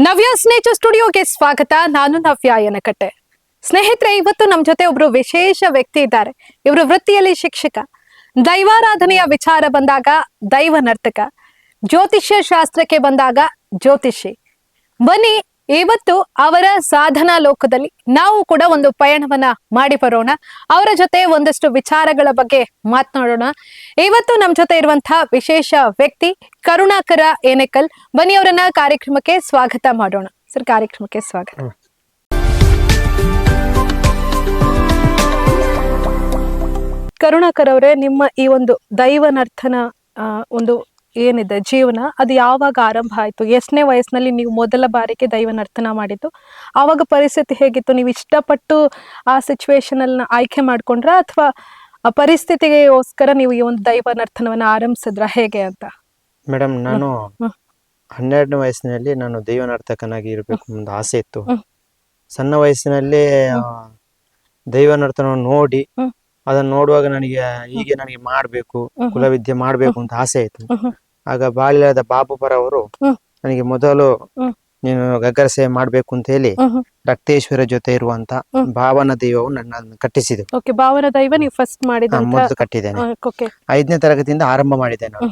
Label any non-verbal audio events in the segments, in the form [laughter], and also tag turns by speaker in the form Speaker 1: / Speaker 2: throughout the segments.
Speaker 1: ನವ್ಯ ಸ್ನೇಚ ಸ್ಟುಡಿಯೋಗೆ ಸ್ವಾಗತ. ನಾನು ನವ್ಯ ಯನಕಟ್ಟೆ. ಸ್ನೇಹಿತರೆ, ಇವತ್ತು ನಮ್ಮ ಜೊತೆ ಒಬ್ರು ವಿಶೇಷ ವ್ಯಕ್ತಿ ಇದ್ದಾರೆ. ಇವರು ವೃತ್ತಿಯಲ್ಲಿ ಶಿಕ್ಷಕ. ದೈವಾರಾಧನೆಯ ವಿಚಾರ ಬಂದಾಗ ದೈವ ನರ್ತಕ. ಜ್ಯೋತಿಷ್ಯ ಶಾಸ್ತ್ರಕ್ಕೆ ಬಂದಾಗ ಜ್ಯೋತಿಷಿ. ಬನ್ನಿ ಇವತ್ತು ಅವರ ಸಾಧನಾ ಲೋಕದಲ್ಲಿ ನಾವು ಕೂಡ ಒಂದು ಪಯಣವನ್ನ ಮಾಡಿ ಬರೋಣ ಅವರ ಜೊತೆ ಒಂದಷ್ಟು ವಿಚಾರಗಳ ಬಗ್ಗೆ ಮಾತನಾಡೋಣ. ಇವತ್ತು ನಮ್ಮ ಜೊತೆ ಇರುವಂತಹ ವಿಶೇಷ ವ್ಯಕ್ತಿ ಕರುಣಾಕರ ಏನೆಕಲ್. ಬನ್ನಿ ಅವರನ್ನ ಕಾರ್ಯಕ್ರಮಕ್ಕೆ ಸ್ವಾಗತ ಮಾಡೋಣ. ಸರ್ ಕಾರ್ಯಕ್ರಮಕ್ಕೆ ಸ್ವಾಗತ. ಕರುಣಾಕರ್ ಅವರೇ ನಿಮ್ಮ ಈ ಒಂದು ದೈವನರ್ಥನ ಒಂದು ಏನಿದೆ ಜೀವನ ಅದು ಯಾವಾಗ ಆರಂಭ ಆಯ್ತು? ಎಷ್ಟನೇ ವಯಸ್ಸಿನಲ್ಲಿ ನೀವು ಮೊದಲ ಬಾರಿಗೆ ದೈವ ನರ್ತನ ಮಾಡಿದ್ದು. ಆವಾಗ ಪರಿಸ್ಥಿತಿ ಹೇಗಿತ್ತು? ನೀವು ಇಷ್ಟಪಟ್ಟು ಆ ಸಿಚುವೇಶನ್ ಅಲ್ಲಿ ಆಯ್ಕೆ ಮಾಡ್ಕೊಂಡ್ರ? ಅಥವಾ ಪರಿಸ್ಥಿತಿಗೋಸ್ಕರ ನೀವು ಈ ಒಂದು ದೈವ ನರ್ತನವನ್ನ ಆರಂಭಿಸಿದ್ರ? ಹೇಗೆ ಅಂತ?
Speaker 2: ಮೇಡಮ್ ನಾನು. ಹನ್ನೆರಡನೇ ವಯಸ್ಸಿನಲ್ಲಿ ನಾನು ದೈವ ನರ್ತಕನಾಗಿ ಇರಬೇಕು ಒಂದು ಆಸೆ ಇತ್ತು. ಸಣ್ಣ ವಯಸ್ಸಿನಲ್ಲಿ ಆ, ದೈವ ನರ್ತನವನ್ನು ನೋಡಿ. ಅದನ್ನ ನೋಡುವಾಗ ನನಗೆ ಹೀಗೆ ನನಗೆ ಮಾಡ್ಬೇಕು ಕುಲವಿದ್ಯೆ ಮಾಡ್ಬೇಕು ಅಂತ ಆಸೆ
Speaker 1: ಹ್ಮ್.
Speaker 2: ಆಗ ಬಾಲ್ಯದ ಬಾಬುಪರ ಅವರು ನನಗೆ ಮೊದಲು ನೀನು ಗಗ್ಗರ ಸೇವೆ ಮಾಡ್ಬೇಕು ಅಂತ ಹೇಳಿ. ರಕ್ತೇಶ್ವರ ಜೊತೆ ಇರುವಂತ ಭಾವನ ದೈವವು ನನ್ನ ಕಟ್ಟಿಸಿದ್ರು
Speaker 1: ಓಕೆ ಭಾವನ ದೈವ ನೀವು ಫಸ್ಟ್
Speaker 2: ಮೊದಲು ಕಟ್ಟಿದ್ದೇನೆ. ಐದನೇ ತರಗತಿಯಿಂದ ಆರಂಭ ಮಾಡಿದೆ ನಾನು.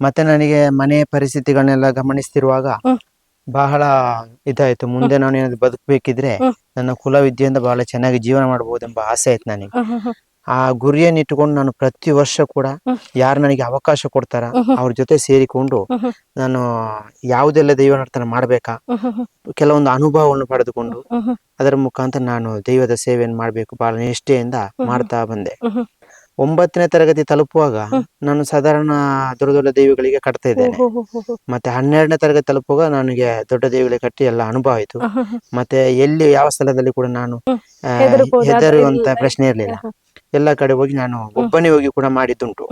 Speaker 2: ಮತ್ತೆ ನನಗೆ ಮನೆ ಪರಿಸ್ಥಿತಿಗಳನ್ನೆಲ್ಲ ಗಮನಿಸ್ತಿರುವಾಗ ಬಹಳ ಇದಾಯ್ತು. ಮುಂದೆ ನಾನು ಏನಾದ್ರು ಬದುಕಬೇಕಿದ್ರೆ ನನ್ನ ಕುಲ ವಿದ್ಯೆಯಿಂದ ಬಹಳ ಚೆನ್ನಾಗಿ ಜೀವನ ಮಾಡಬಹುದು ಎಂಬ ಆಸೆ ಆಯ್ತು ನನಗೆ. ಆ ಗುರಿಯನ್ನ ಇಟ್ಟುಕೊಂಡು ನಾನು ಪ್ರತಿ ವರ್ಷ ಕೂಡ. ಯಾರು ನನಗೆ ಅವಕಾಶ ಕೊಡ್ತಾರ. ಅವ್ರ ಜೊತೆ ಸೇರಿಕೊಂಡು. ನಾನು ಯಾವುದೆಲ್ಲ ದೈವ ನರ್ತನ ಮಾಡ್ಬೇಕಾ. ಕೆಲವೊಂದು ಅನುಭವವನ್ನು ಪಡೆದುಕೊಂಡು. ಅದರ ಮುಖಾಂತರ ನಾನು ದೈವದ ಸೇವೆಯನ್ನು ಮಾಡಬೇಕು ಬಹಳ ನಿಷ್ಠೆಯಿಂದ. ಮಾಡ್ತಾ ಬಂದೆ. ಒಂಬತ್ತನೇ ತರಗತಿ ತಲುಪುವಾಗ ನಾನು ಸಾಧಾರಣ ದೊಡ್ಡ ದೊಡ್ಡ ದೈವಗಳಿಗೆ ಕಟ್ತಾ ಇದ್ದೇನೆ. ಮತ್ತೆ ಹನ್ನೆರಡನೇ ತರಗತಿ ತಲುಪುವಾಗ ನನಗೆ ದೊಡ್ಡ ದೇವಿಗಳಿಗೆ ಕಟ್ಟಿ ಎಲ್ಲ ಅನುಭವ ಆಯ್ತು. ಮತ್ತೆ ಎಲ್ಲಿ ಯಾವ ಸ್ಥಳದಲ್ಲಿ ಕೂಡ ನಾನು ಹೆದರುವಂತ ಪ್ರಶ್ನೆ ಇರ್ಲಿಲ್ಲ ಎಲ್ಲ ಕಡೆ ಹೋಗಿ ನಾನು ಒಬ್ಬನೇ ಹೋಗಿ ಕೂಡ ಮಾಡಿದ್ದುಂಟು.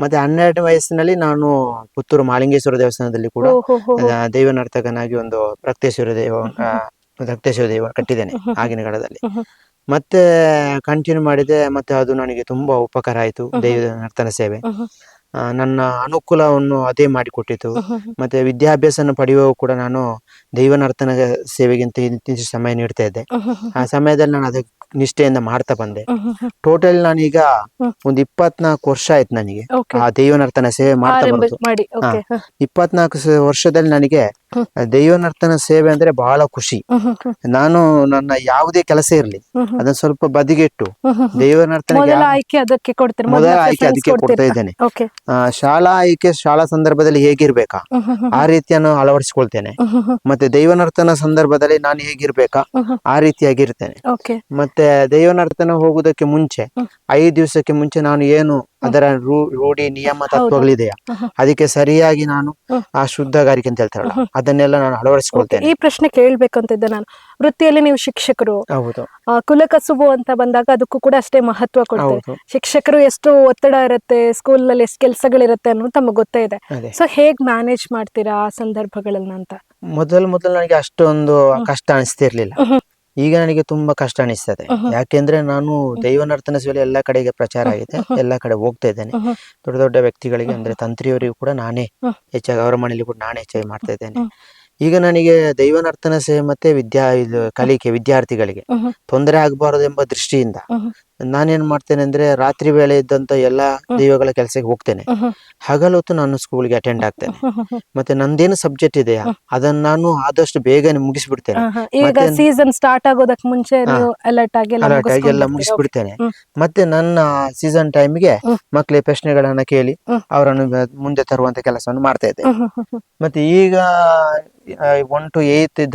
Speaker 2: ಮತ್ತೆ ಹನ್ನೆರಡು ವಯಸ್ಸಿನಲ್ಲಿ ನಾನು ಪುತ್ತೂರು ಮಾಲಿಂಗೇಶ್ವರ ದೇವಸ್ಥಾನದಲ್ಲಿ ಕೂಡ. ಆ, ದೈವ ನರ್ತಕನಾಗಿ ಒಂದು ರಕ್ತೇಶ್ವರ ದೇವ ಆ, ರಕ್ತೇಶ್ವರ ದೇವ ಕಟ್ಟಿದ್ದೇನೆ. ಆಗಿನ ಕಾಲದಲ್ಲಿ
Speaker 1: ಹ್ಮ್.
Speaker 2: ಮತ್ತೆ ಕಂಟಿನ್ಯೂ ಮಾಡಿದೆ ಮತ್ತೆ ಅದು ನನಗೆ ತುಂಬಾ ಉಪಕಾರ ಆಯ್ತು. ದೈವ ನರ್ತನ ಸೇವೆ. ಆ, ನನ್ನ ಅನುಕೂಲವನ್ನು ಅದೇ ಮಾಡಿಕೊಟ್ಟಿತು. ಮತ್ತೆ ವಿದ್ಯಾಭ್ಯಾಸನ ಪಡೆಯುವ ಕೂಡ ನಾನು ದೈವ ನರ್ತನ ಸೇವೆಗಿಂತ ಸಮಯ ನೀಡ್ತಾ ಇದ್ದೆ. ಆ ಸಮಯದಲ್ಲಿ ನಾನು ಅದಕ್ಕೆ ನಿಷ್ಠೆಯಿಂದ ಮಾಡ್ತಾ ಬಂದೆ. ಟೋಟಲ್ ನಾನೀಗ ಒಂದ್ ಇಪ್ಪತ್ನಾಲ್ಕು ವರ್ಷ ಆಯ್ತು ನನಗೆ. ಆ ದೇವನರ್ಥನ ಸೇವೆ ಮಾಡ್ತಾ
Speaker 1: ಬಂದೆ.
Speaker 2: ಬರೋದು ಇಪ್ಪತ್ನಾಲ್ಕು ವರ್ಷದಲ್ಲಿ ನನಗೆ
Speaker 1: ಹ್ಮ್.
Speaker 2: ಆ ದೈವ ನರ್ತನ ಸೇವೆ ಅಂದ್ರೆ ಬಹಳ ಖುಷಿ. ನಾನು ನನ್ನ ಯಾವುದೇ ಕೆಲಸ ಇರಲಿ. ಅದನ್ನ ಸ್ವಲ್ಪ ಬದಿಗೆಟ್ಟು
Speaker 1: ಹ್ಮ್ ಹ್ಮ್ ಹ್ಮ್.
Speaker 2: ದೈವ ನರ್ತನ
Speaker 1: ಮೊದಲ ಆಯ್ಕೆ ಅದಕ್ಕೆ ಕೊಡ್ತೀರಿ
Speaker 2: ಮೊದಲ ಆಯ್ಕೆ ಅದಕ್ಕೆ ಕೊಡ್ತಾ ಇದ್ದೇನೆ ಶಾಲಾ ಆಯ್ಕೆ ಶಾಲಾ ಸಂದರ್ಭದಲ್ಲಿ ಹೇಗಿರ್ಬೇಕಾ. ಆ ರೀತಿಯನ್ನು ಅಳವಡಿಸಿಕೊಳ್ತೇನೆ. ಮತ್ತೆ ದೈವನರ್ತನ ಸಂದರ್ಭದಲ್ಲಿ ನಾನು ಹೇಗಿರ್ಬೇಕಾ. ಆ ರೀತಿಯಾಗಿರ್ತೇನೆ ಮತ್ತೆ ದೈವನರ್ತನ ಹೋಗುದಕ್ಕೆ ಮುಂಚೆ ಐದು ದಿವಸಕ್ಕೆ ಮುಂಚೆ ನಾನು ಏನು ಅದರ ರೂ- ರೂಢಿ ನಿಯಮ. ತತ್ವಗಳಿದೆಯಾ. ಅದಕ್ಕೆ ಸರಿಯಾಗಿ ನಾನು ಆ ಶುದ್ಧಗಾರಿಕೆ ಅಂತ ಹೇಳ್ತಾರಲ್ಲ ಅದನ್ನೆಲ್ಲ ನಾನು ಅಳವಡಿಸಿಕೊಳ್ತೇನೆ.
Speaker 1: ಈ ಪ್ರಶ್ನೆ ಕೇಳ್ಬೇಕಂತಿದ್ದೆ ನಾನು. ವೃತ್ತಿಯಲ್ಲಿ ನೀವು ಶಿಕ್ಷಕರು
Speaker 2: ಹೌದು.
Speaker 1: ಕುಲಕಸುಬು ಅಂತ ಬಂದಾಗ ಅದಕ್ಕೂ ಕೂಡ ಅಷ್ಟೇ ಮಹತ್ವ
Speaker 2: ಕೊಡ್ತಾರೆ
Speaker 1: ಶಿಕ್ಷಕರು ಎಷ್ಟು ಒತ್ತಡ ಇರುತ್ತೆ ಸ್ಕೂಲ್ನಲ್ಲಿ ಎಷ್ಟು ಕೆಲಸಗಳಿರುತ್ತೆ ಅನ್ನೋದು ತಮಗೆ ಗೊತ್ತೇ ಇದೆ. ಸೊ ಹೇಗ್ ಮ್ಯಾನೇಜ್ ಮಾಡ್ತೀರಾ ಆ ಸಂದರ್ಭಗಳನ್ನ ಅಂತ?
Speaker 2: ಮೊದಲು ಮೊದಲು ನನಗೆ ಅಷ್ಟೊಂದು ಕಷ್ಟ ಅನಿಸ್ತಿರ್ಲಿಲ್ಲ. ಈಗ ನನಗೆ ತುಂಬಾ ಕಷ್ಟ ಅನಿಸ್ತದೆ. ಯಾಕೆಂದ್ರೆ ನಾನು ದೈವನರ್ತನ ಸೇವೆ ಎಲ್ಲಾ ಕಡೆಗೆ ಪ್ರಚಾರ ಆಗಿದೆ. ಎಲ್ಲಾ ಕಡೆ ಹೋಗ್ತಾ ಇದ್ದೇನೆ. ದೊಡ್ಡ ದೊಡ್ಡ ವ್ಯಕ್ತಿಗಳಿಗೆ ಅಂದ್ರೆ ತಂತ್ರಿಯವರಿಗೂ ಕೂಡ ನಾನೇ ಹೆಚ್ಚಾಗಿ ಅವರ ಮನೆಯಲ್ಲಿ ಕೂಡ ನಾನೇ ಹೆಚ್ಚಾಗಿ ಮಾಡ್ತಾ ಇದ್ದೇನೆ. ಈಗ ನನಗೆ ದೈವನರ್ತನ ಸೇವೆ ಮತ್ತೆ ವಿದ್ಯಾ ಇದು ಕಲಿಕೆ ವಿದ್ಯಾರ್ಥಿಗಳಿಗೆ. ತೊಂದರೆ ಆಗಬಾರದು ಎಂಬ ದೃಷ್ಟಿಯಿಂದ. ನಾನೇನ್ ಮಾಡ್ತೇನೆ ಅಂದ್ರೆ ರಾತ್ರಿ ವೇಳೆ ಇದ್ದಂತ ಎಲ್ಲಾ ದೈವಗಳ ಕೆಲಸಕ್ಕೆ ಹೋಗ್ತೇನೆ. ಹಗಲೊತ್ತು ನಾನು ಸ್ಕೂಲ್ಗೆ ಅಟೆಂಡ್ ಆಗ್ತೇನೆ. ಮತ್ತೆ ನಂದೇನು ಸಬ್ಜೆಕ್ಟ್ ಇದೆಯಾ ಅದನ್ನ ನಾನು ಆದಷ್ಟು ಬೇಗನೆ ಮುಗಿಸ್ಬಿಡ್ತೇನೆ.
Speaker 1: ಈಗ ಸೀಸನ್ ಸ್ಟಾರ್ಟ್ ಆಗೋದಕ್ಕೆ ಮುಂಚೆ. ಅಲರ್ಟ್ ಆಗಿ ಎಲ್ಲ
Speaker 2: ಅಲರ್ಟ್ ಆಗಿ ಎಲ್ಲ ಮುಗಿಸ್ಬಿಡ್ತೇನೆ. ಮತ್ತೆ ನನ್ನ ಸೀಸನ್ ಟೈಮ್ಗೆ
Speaker 1: ಮಕ್ಳಿಗೆ
Speaker 2: ಮಕ್ಕಳಿಗೆ ಪ್ರಶ್ನೆಗಳನ್ನ ಕೇಳಿ ಅವರನ್ನು ಮುಂದೆ ತರುವಂತ ಕೆಲಸವನ್ನು ಮಾಡ್ತಾ ಇದ್ದೆ. ಮತ್ತೆ ಈಗ ಒನ್ ಟು ಏತ್ ಇದ್ದ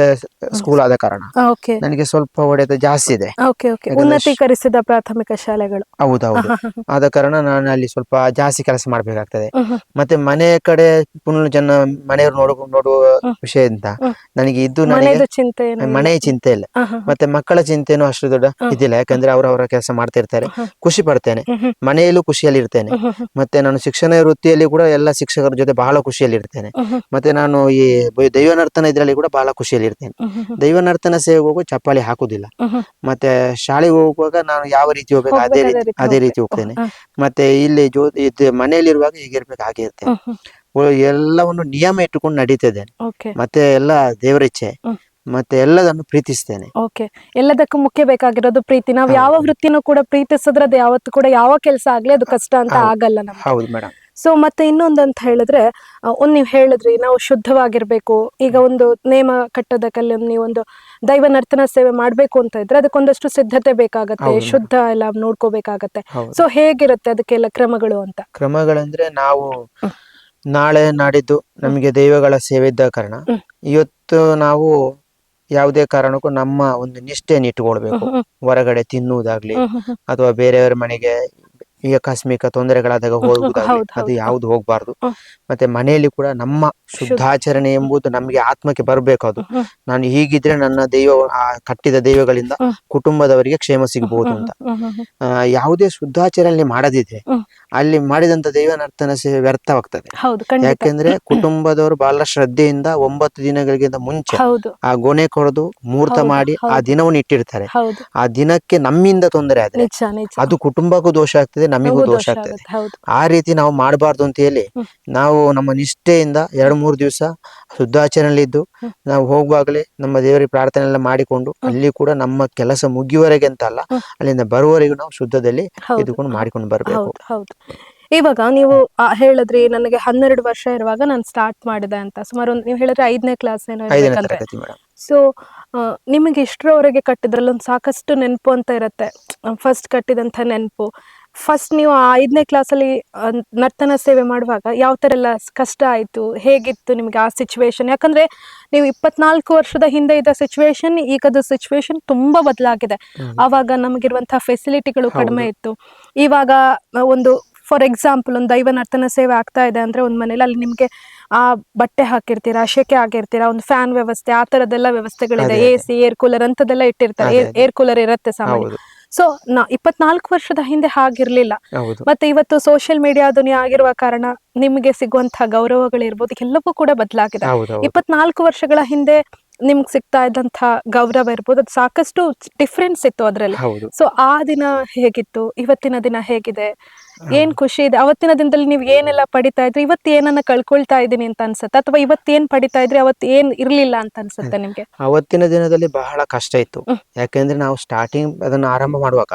Speaker 2: ಸ್ಕೂಲ್ ಆದ ಕಾರಣ
Speaker 1: ಓಕೆ
Speaker 2: ನನಗೆ ಸ್ವಲ್ಪ ಹೊಡೆತ ಜಾಸ್ತಿ ಇದೆ
Speaker 1: ಓಕೆ ಓಕೆ ಉನ್ನತೀಕರಿಸಿದ ಪ್ರಾಥಮಿಕ ಶಾಲೆಗಳು
Speaker 2: ಹೌದೌದು. ಆದ ಕಾರಣ ನಾನು ಅಲ್ಲಿ ಸ್ವಲ್ಪ ಜಾಸ್ತಿ ಕೆಲಸ ಮಾಡ್ಬೇಕಾಗ್ತದೆ. ಮತ್ತೆ ಮನೆ ಕಡೆ ಪುನಃ ಜನ ಮನೆಯವರು ನೋಡ ನೋಡುವ. ವಿಷಯದಿಂದ. ನನಗೆ ಇದು ನನಗೆ
Speaker 1: ಮನೆದು ಚಿಂತೆ ಇಲ್ಲ.
Speaker 2: ಮತ್ತೆ ಮಕ್ಕಳ ಚಿಂತೆನೂ ಅಷ್ಟು ದೊಡ್ಡ. ಇದಿಲ್ಲ ಯಾಕಂದ್ರೆ ಅವ್ರ ಅವರ ಕೆಲಸ
Speaker 1: ಮಾಡ್ತಿರ್ತಾರೆ.
Speaker 2: ಖುಷಿ ಪಡ್ತೇನೆ. ಮನೆಯಲ್ಲೂ ಖುಷಿಯಲ್ಲಿ ಇರ್ತೇನೆ. ಮತ್ತೆ ನಾನು ಶಿಕ್ಷಣ ವೃತ್ತಿಯಲ್ಲಿ ಕೂಡ ಎಲ್ಲ ಶಿಕ್ಷಕರ ಜೊತೆ ಬಹಳ ಖುಷಿಯಲ್ಲಿ ಇರ್ತೇನೆ. ಮತ್ತೆ ನಾನು ಈ ಬ- ದೈವ ನರ್ತನ ಇದ್ರಲ್ಲಿ ಕೂಡ ಬಹಳ ಖುಷಿಯಲ್ಲಿ ಇರ್ತೇನೆ ದೈವನರ್ತನ ಸೇವೆಗೆ ಹೋಗುವ ಚಪ್ಪಾಳಿ ಹಾಕುದಿಲ್ಲ. ಮತ್ತೆ ಶಾಲೆಗೆ ಹೋಗುವಾಗ ನಾನು ಯಾವ ರೀತಿ ಹೋಗ್ಬೇಕು ಅದೇ ರೀತಿ ಅದೇ ರೀತಿ ಹೋಗ್ತೇನೆ. ಮತ್ತೆ ಇಲ್ಲಿ ಜೋ ಮನೆಯಲ್ಲಿರುವಾಗ ಹೇಗಿರ್ಬೇಕು ಹಾಗೆ ಇರ್ತೇನೆ. ಎಲ್ಲವನ್ನು ನಿಯಮ ಇಟ್ಟುಕೊಂಡು ನಡೀತಿದ್ದೇನೆ.
Speaker 1: ಓಕೆ.
Speaker 2: ಮತ್ತೆ ಎಲ್ಲ ದೇವರ ಇಚ್ಛೆ. ಮತ್ತೆ ಎಲ್ಲದನ್ನು ಪ್ರೀತಿಸ್ತೇನೆ.
Speaker 1: ಓಕೆ. ಎಲ್ಲದಕ್ಕೂ ಮುಖ್ಯ ಬೇಕಾಗಿರೋದು ಪ್ರೀತಿ. ನಾವು ಯಾವ ವೃತ್ತಿನೂ ಕೂಡ ಪ್ರೀತಿಸಿದ್ರೆ ಅದು ಯಾವತ್ತು ಕೂಡ ಯಾವ ಕೆಲಸ ಆಗ್ಲಿ ಅದು ಕಷ್ಟ ಅಂತ ಆಗಲ್ಲ
Speaker 2: ಹೌದು ಮೇಡಮ್.
Speaker 1: ಸೊ ಮತ್ತೆ ಇನ್ನೊಂದು ಅಂತ ಹೇಳಿದ್ರೆ ಒಂದು ಒಂದ್ ನೀವು ಹೇಳಿದ್ರಿ ನಾವು ಶುದ್ಧವಾಗಿರ್ಬೇಕು. ಈಗ ಒಂದು ನೇಮ ಕಟ್ಟದ ಒಂದು ನೀವೊಂದು ದೈವ ನರ್ತನ ಸೇವೆ ಮಾಡಬೇಕು ಅಂತ ಇದ್ರೆ ಅದಕ್ಕೊಂದಷ್ಟು ಸಿದ್ಧತೆ ಬೇಕಾಗತ್ತೆ ಶುದ್ಧ ಎಲ್ಲ ನೋಡ್ಕೋಬೇಕಾಗತ್ತೆ. ಸೊ ಹೇಗಿರುತ್ತೆ ಅದಕ್ಕೆಲ್ಲ ಕ್ರಮಗಳು ಅಂತ?
Speaker 2: ಕ್ರಮಗಳಂದ್ರೆ ನಾವು ನಾಳೆ ನಾಡಿದ್ದು ನಮಗೆ ದೈವಗಳ ಸೇವೆ ಇದ್ದ ಕಾರಣ ಇವತ್ತು ನಾವು ಯಾವುದೇ ಕಾರಣಕ್ಕೂ ನಮ್ಮ ಒಂದು ನಿಷ್ಠೆಯನ್ನು ಇಟ್ಟುಕೊಳ್ಬೇಕು ಹೊರಗಡೆ ತಿನ್ನುವುದಾಗ್ಲಿ. ಅಥವಾ ಬೇರೆಯವರ ಮನೆಗೆ ಈ ಆಕಸ್ಮಿಕ ತೊಂದರೆಗಳಾದಾಗ ಹೋಗುವುದಾಗ್ಲಿ ಅದು ಯಾವ್ದು ಹೋಗ್ಬಾರ್ದು. ಮತ್ತೆ ಮನೆಯಲ್ಲಿ ಕೂಡ ನಮ್ಮ ಶುದ್ಧಾಚರಣೆ ಎಂಬುದು ನಮ್ಗೆ ಆತ್ಮಕ್ಕೆ ಬರಬೇಕು ಅದು. ನಾನು ಹೀಗಿದ್ರೆ ನನ್ನ ದೈವ ಆ ಕಟ್ಟಿದ ದೈವಗಳಿಂದ ಕುಟುಂಬದವರಿಗೆ ಕ್ಷೇಮ ಸಿಗಬಹುದು ಅಂತ. ಯಾವುದೇ ಶುದ್ಧಾಚರಣೆ ಮಾಡದಿದ್ರೆ ಅಲ್ಲಿ ಮಾಡಿದಂತ ದೈವ ನರ್ತನ ಸೇವೆ ವ್ಯರ್ಥವಾಗ್ತದೆ ಯಾಕೆಂದ್ರೆ ಕುಟುಂಬದವರು ಬಹಳ ಶ್ರದ್ಧೆಯಿಂದ ಒಂಬತ್ತು ದಿನಗಳಿಗಿಂತ ಮುಂಚೆ ಆ ಗೊನೆ ಕೊರೆದು ಮುಹೂರ್ತ ಮಾಡಿ ಆ. ದಿನವನ್ನು ಇಟ್ಟಿರ್ತಾರೆ. ಆ ದಿನಕ್ಕೆ ನಮ್ಮಿಂದ ತೊಂದರೆ ಆದ್ರೆ ಅದು ಕುಟುಂಬಕ್ಕೂ ದೋಷ ಆಗ್ತದೆ ನಮಿಗೂ ದೋಷ ಆಗ್ತದೆ. ಆ ರೀತಿ ನಾವು ಮಾಡಬಾರ್ದು ಅಂತ ಹೇಳಿ ನಾವು ನಮ್ಮ ನಿಷ್ಠೆಯಿಂದ ಎರಡ್ ಮೂರು ದಿವಸ ಶುದ್ಧಾಚರಣೆಯಲ್ಲಿ
Speaker 1: ಇದ್ದು
Speaker 2: ನಾವು ಹೋಗುವಾಗಲೇ ನಮ್ಮ ದೇವರಿಗೆ ಪ್ರಾರ್ಥನೆ ಎಲ್ಲ ಮಾಡಿಕೊಂಡು ಅಲ್ಲಿ ಕೂಡ ನಮ್ಮ ಕೆಲಸ ಮುಗಿಯುವವರೆಗೆ ಅಂತ ಅಲ್ಲ ಅಲ್ಲಿಂದ ಬರುವವರೆಗೂ ನಾವು ಶುದ್ಧದಲ್ಲಿ ಇದ್ಕೊಂಡು ಮಾಡಿಕೊಂಡು ಬರಬೇಕು.
Speaker 1: ಇವಾಗ ನೀವು ಹೇಳಿದ್ರಿ ನನಗೆ ಹನ್ನೆರಡು ವರ್ಷ ಇರುವಾಗ ನಾನು ಸ್ಟಾರ್ಟ್ ಮಾಡಿದೆ ಅಂತ. ಸುಮಾರು ಒಂದು ನೀವು ಹೇಳಿದ್ರೆ ಐದನೇ ಕ್ಲಾಸ್ ಏನೋ ಸೊ ನಿಮಗೆ ಇಷ್ಟರವರೆಗೆ ಕಟ್ಟಿದ್ರಲ್ಲಿ ಒಂದು ಸಾಕಷ್ಟು ನೆನಪು ಅಂತ ಇರುತ್ತೆ. ಫಸ್ಟ್ ಕಟ್ಟಿದಂಥ ನೆನಪು. ಫಸ್ಟ್ ನೀವು ಆ ಐದನೇ ಕ್ಲಾಸಲ್ಲಿ ನರ್ತನ ಸೇವೆ ಮಾಡುವಾಗ ಯಾವ ಥರ ಎಲ್ಲ ಕಷ್ಟ ಆಯಿತು ಹೇಗಿತ್ತು ನಿಮಗೆ ಆ ಸಿಚುವೇಶನ್ ಯಾಕಂದ್ರೆ ನೀವು ಇಪ್ಪತ್ನಾಲ್ಕು ವರ್ಷದ ಹಿಂದೆ ಇದ್ದ ಸಿಚುವೇಶನ್ ಈಗದ ಸಿಚುವೇಶನ್ ತುಂಬಾ ಬದಲಾಗಿದೆ. ಆವಾಗ ನಮಗಿರುವಂತಹ ಫೆಸಿಲಿಟಿಗಳು ಕಡಿಮೆ ಇತ್ತು. ಇವಾಗ ಒಂದು ಫಾರ್ ಎಕ್ಸಾಂಪಲ್ ಒಂದು ದೈವ ನರ್ತನ ಸೇವೆ ಆಗ್ತಾ ಇದೆ ಅಂದ್ರೆ ಒಂದು ಮನೇಲಿ ಅಲ್ಲಿ ನಿಮ್ಗೆ ಆ ಬಟ್ಟೆ ಹಾಕಿರ್ತೀರಾ ಶೆಕೆ ಆಗಿರ್ತೀರಾ ಒಂದು ಫ್ಯಾನ್ ವ್ಯವಸ್ಥೆ ಆ ತರದೆಲ್ಲ ವ್ಯವಸ್ಥೆಗಳಿದೆ. ಎ ಸಿ ಏರ್ ಕೂಲರ್ ಅಂತದೆಲ್ಲ ಇಟ್ಟಿರ್ತಾರೆ. ಏರ್ ಕೂಲರ್ ಇರುತ್ತೆ ಸಾಮಾನ್ಯ. ಸೊ ನಾ ಇಪ್ಪತ್ನಾಲ್ಕು ವರ್ಷದ ಹಿಂದೆ ಹಾಗಿರ್ಲಿಲ್ಲ. ಮತ್ತೆ ಇವತ್ತು ಸೋಷಿಯಲ್ ಮೀಡಿಯಾ ದುನಿಯಾ ಆಗಿರುವ ಕಾರಣ ನಿಮ್ಗೆ ಸಿಗುವಂತಹ ಗೌರವಗಳಿರ್ಬೋದು ಎಲ್ಲವೂ ಕೂಡ ಬದಲಾಗಿದೆ. ಇಪ್ಪತ್ನಾಲ್ಕು ವರ್ಷಗಳ ಹಿಂದೆ ನಿಮ್ಗೆ ಸಿಗ್ತಾ ಇದ್ದಂತ ಗೌರವ ಇರ್ಬೋದು ಅದು ಸಾಕಷ್ಟು ಡಿಫ್ರೆನ್ಸ್ ಇತ್ತು ಅದರಲ್ಲಿ. ಸೊ ಆ ದಿನ ಹೇಗಿತ್ತು? ಇವತ್ತಿನ ದಿನ ಹೇಗಿದೆ? ಏನ್ ಖುಷಿ ಇದೆ? ಅವತ್ತಿನ ದಿನದಲ್ಲಿ ನೀವು ಏನೆಲ್ಲ ಪಡಿತಾ ಇದ್ರಿ? ಇವತ್ತು ಏನನ್ನ ಕಳ್ಕೊಳ್ತಾ ಇದ್ದೀನಿ ಅಂತ ಅನ್ಸುತ್ತೆ? ಅಥವಾ ಇವತ್ತು ಏನ್ ಪಡಿತಾ ಇದ್ರಿ? ಅವತ್ತು ಏನ್ ಇರ್ಲಿಲ್ಲ ಅಂತ ಅನ್ಸುತ್ತೆ ನಿಮ್ಗೆ?
Speaker 2: ಅವತ್ತಿನ ದಿನದಲ್ಲಿ ಬಹಳ ಕಷ್ಟ ಇತ್ತು. ಯಾಕೆಂದ್ರೆ ನಾವು ಸ್ಟಾರ್ಟಿಂಗ್ ಅದನ್ನ ಆರಂಭ ಮಾಡುವಾಗ.